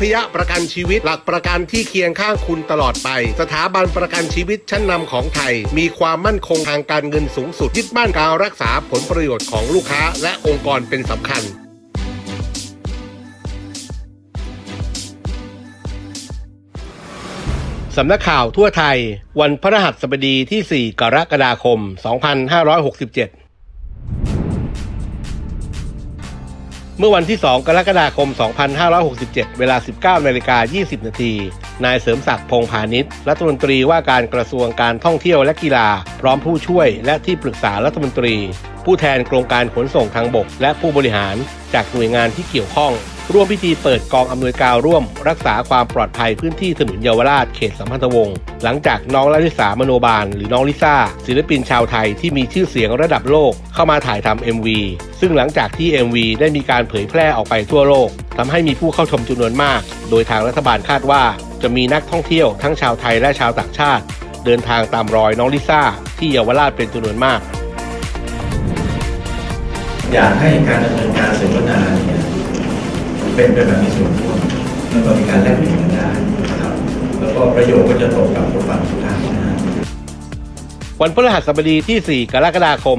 พยประกันชีวิต หลักประกันที่เคียงข้างคุณตลอดไป สถาบันประกันชีวิตชั้นนำของไทย มีความมั่นคงทางการเงินสูงสุดยึดมั่นการรักษาผลประโยชน์ของลูกค้า และองค์กรเป็นสำคัญสำนักข่าวทั่วไทย วันพฤหัสบดีที่ 4 กรกฎาคม 2567 เมื่อวันที่ 2 กรกฎาคม 2567 เวลา 19นาฬิกา20 นาที นายเสริมศักดิ์พงพาณิชย์รัฐมนตรีว่าการกระทรวงการท่องเที่ยวและกีฬา พร้อมผู้ช่วยและที่ปรึกษารัฐมนตรี ผู้แทนโครงการขนส่งทางบก และผู้บริหารจากหน่วยงานที่เกี่ยวข้อง ร่วมพิธีเปิดกองอำนวยการร่วม รักษาความปลอดภัยพื้นที่ถนนเยาวราชเขตสัมพันธวงศ์หลังจากน้องลลิสามโนบาล หรือน้องลิซ่า ศิลปินชาวไทยที่มีชื่อเสียงระดับโลกเข้ามาถ่ายทำ MV ซึ่งหลังจากที่ MV ได้มีการเผยแพร่ออกไปทั่วโลกทำให้มีผู้เข้าชมจำนวนมาก โดยทางรัฐบาลคาดว่า จะมีนักท่องเที่ยวทั้งชาวไทยและชาวต่างชาติ เดินทางตามรอยน้องลิซ่าที่เยาวราชเป็นจำนวนมาก อยากให้การดำเนินการเสวนาเนี่ย เป็นไปแบบมีส่วนร่วมแล้วก็มีการแลกเปลี่ยนกันได้นะครับแล้วก็ประโยชน์ก็จะตกกับผู้ฟังทุกท่านนะฮะ วันพฤหัสบดีที่ 4 กรกฎาคม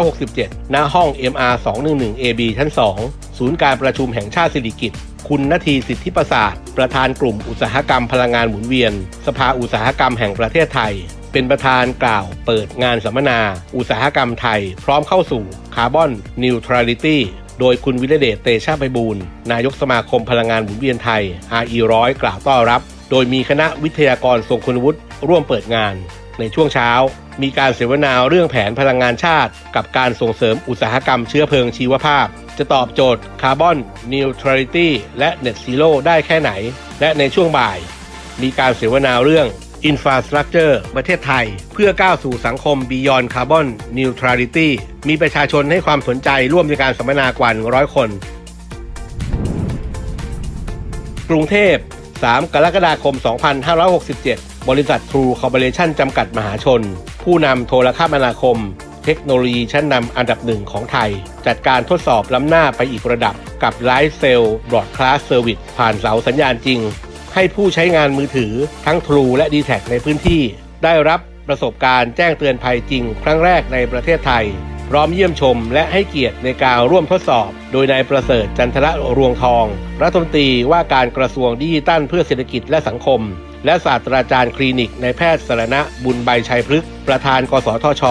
2567 ณ ห้อง MR 211 AB ชั้น 2 ศูนย์การประชุมแห่งชาติสิริกิติ์คุณนาทีสิทธิประสาท ประธานกลุ่มอุตสาหกรรมพลังงานหมุนเวียน สภาอุตสาหกรรมแห่งประเทศไทย เป็นประธานกล่าวเปิดงานสัมมนา อุตสาหกรรมไทย พร้อมเข้าสู่คาร์บอนนิวทรัลิตี้ โดยคุณวิรเดชเตชะไพบูลย์นายกสมาคมพลังงานหมุนเวียนไทย RE ร้อยกล่าวต้อนรับ โดยมีคณะวิทยากรทรงคุณวุฒิร่วมเปิดงาน ในช่วงเช้า มีการเสวนาเรื่องแผนพลังงานชาติ กับการส่งเสริมอุตสาหกรรมเชื้อเพลิงชีวภาพ จะตอบโจทย์คาร์บอนนิวทรัลิตี้และเน็ตซีโร่ได้แค่ไหน และในช่วงบ่าย มีการเสวนาเรื่อง Infrastructure ประเทศไทย เพื่อก้าวสู่สังคม Beyond Carbon Neutrality มีประชาชนให้ความสนใจร่วมในการสัมมนากว่า 100 คน กรุงเทพ 3 กรกฎาคม 2567 บริษัท True Corporation จำกัดมหาชน ผู้นำโทรคมนาคม เทคโนโลยีชั้นนำอันดับหนึ่งของไทย จัดการทดสอบล้ำหน้าไปอีกระดับกับ Live Cell Broadcast Service ผ่านเสาสัญญาณจริง ให้ผู้ใช้งานมือถือทั้ง True และ d t แทในพื้นที่ ได้รับประสบการณ์แจ้งเตือนภัยจริง ครั้งแรกในประเทศไทย พร้อมเยี่ยมชมและให้เกียรติในการร่วมทดสอบ โดยนายประเสริฐจันทระรวงทอง รัฐมนตรีว่าการกระทรวงดิจิทัลเพื่อเศรษฐกิจและสังคม และศาสตราจารย์คลินิกในแพทย์สรณะบุญใบชัยพฤกษ์ประธานกสทช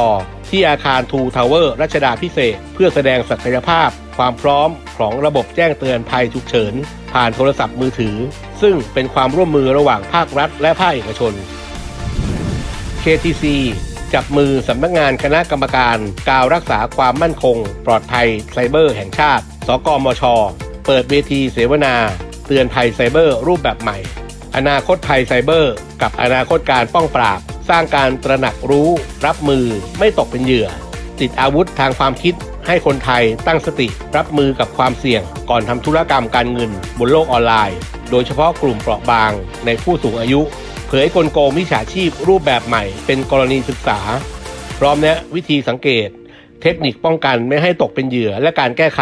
ที่อาคารทูทาวเวอร์รัชดาพิเศษเพื่อแสดงศักยภาพ ความพร้อม ของระบบแจ้งเตือนภัยฉุกเฉิน ผ่านโทรศัพท์มือถือ ซึ่งเป็นความร่วมมือระหว่างภาครัฐและภาคเอกชน KTC จับมือสำนักงานคณะกรรมการกาวรักษาความมั่นคง ปลอดภัยไซเบอร์แห่งชาติ สกมช เปิดเวทีเสวนา เตือนภัยไซเบอร์รูปแบบใหม่ อนาคตภัยไซเบอร์ กับอนาคตการป้องปราบ สร้างการตระหนักรู้ รับมือไม่ตกเป็นเหยื่อ ติดอาวุธทางความคิด ให้คนไทยตั้งสติรับมือกับความเสี่ยง ก่อนทำธุรกรรมการเงินบนโลกออนไลน์ โดยเฉพาะกลุ่มเปราะบางในผู้สูงอายุ เผยกลโกงมิจฉาชีพรูปแบบใหม่เป็นกรณีศึกษา พร้อมแนะวิธีสังเกต เทคนิคป้องกันไม่ให้ตกเป็นเหยื่อและการแก้ไข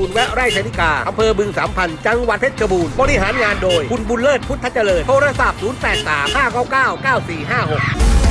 รณ์แวะไร่ชนิกาอำเภอบึงสามพันจังหวัดเพชรบูรณ์บริหารงานโดย คุณบุญเลิศพุทธเจริญ โทรศัพท์ 083 599 9456